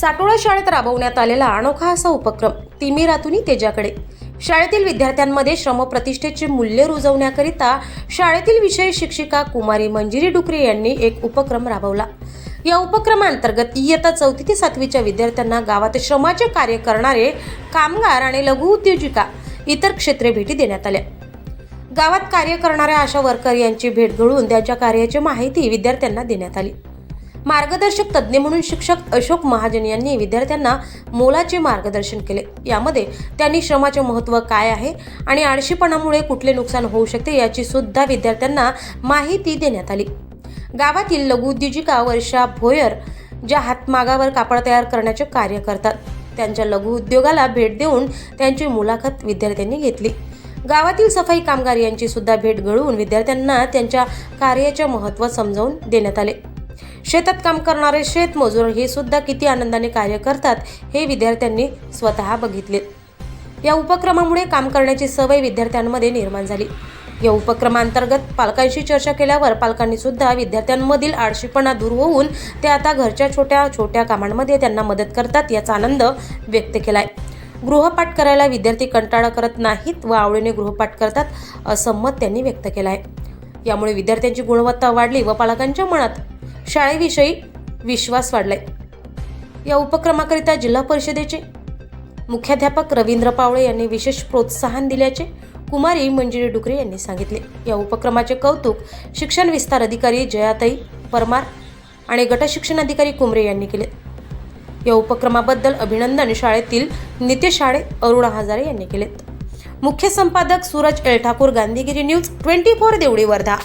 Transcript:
साटोळा शाळेत राबवण्यात आलेला अनोखा असा उपक्रम तिमिरातूनही तेजाकडे. शाळेतील विद्यार्थ्यांमध्ये श्रमप्रतिष्ठेचे मूल्य रुजवण्याकरिता शाळेतील विषय शिक्षिका कुमारी मंजिरी डुकरे यांनी एक उपक्रम राबवला. या उपक्रमांतर्गत इयत्ता चौथी ते सातवीच्या विद्यार्थ्यांना गावात श्रमाचे कार्य करणारे कामगार आणि लघु उद्योजिका इतर क्षेत्रे भेटी देण्यात आल्या. गावात कार्य करणाऱ्या आशा वर्कर यांची भेट घडवून त्यांच्या कार्याची माहिती विद्यार्थ्यांना देण्यात आली. मार्गदर्शक तज्ज्ञ म्हणून शिक्षक अशोक महाजन यांनी विद्यार्थ्यांना मोलाचे मार्गदर्शन केले. यामध्ये त्यांनी श्रमाचे महत्त्व काय आहे आणि आळशीपणामुळे कुठले नुकसान होऊ शकते याची सुद्धा विद्यार्थ्यांना माहिती देण्यात आली. गावातील लघुउद्योजिका वर्षा भोयर ज्या हातमागावर कापड तयार करण्याचे कार्य करतात त्यांच्या लघुउद्योगाला भेट देऊन त्यांची मुलाखत विद्यार्थ्यांनी घेतली. गावातील सफाई कामगार यांची सुद्धा भेट घडवून विद्यार्थ्यांना त्यांच्या कार्याचे महत्त्व समजावून देण्यात आले. शेतात काम करणारे शेतमजूर हे सुद्धा किती आनंदाने कार्य करतात हे विद्यार्थ्यांनी स्वतः बघितले. या उपक्रमामुळे काम करण्याची सवय विद्यार्थ्यांमध्ये निर्माण झाली. या उपक्रमांतर्गत पालकांशी चर्चा केल्यावर पालकांनी सुद्धा विद्यार्थ्यांमधील आळशीपणा दूर होऊन ते आता घरच्या छोट्या छोट्या कामांमध्ये त्यांना मदत करतात याचा आनंद व्यक्त केला आहे गृहपाठ करायला विद्यार्थी कंटाळा करत नाहीत व आवडीने गृहपाठ करतात असं मत त्यांनी व्यक्त केलं आहे यामुळे विद्यार्थ्यांची गुणवत्ता वाढली व पालकांच्या मनात शाळेविषयी विश्वास वाढलाय. या उपक्रमाकरिता जिल्हा परिषदेचे मुख्याध्यापक रवींद्र पावळे यांनी विशेष प्रोत्साहन दिल्याचे कुमारी मंजिरी डुकरे यांनी सांगितले. या उपक्रमाचे कौतुक शिक्षण विस्तार अधिकारी जयाताई परमार आणि गटशिक्षण अधिकारी कुमरे यांनी केले. या उपक्रमाबद्दल अभिनंदन शाळेतील निते शाळे अरुणा हजारे यांनी केलेत. मुख्य संपादक Suraj L Thakur Gandhigiri news twenty four Devdi Wardha.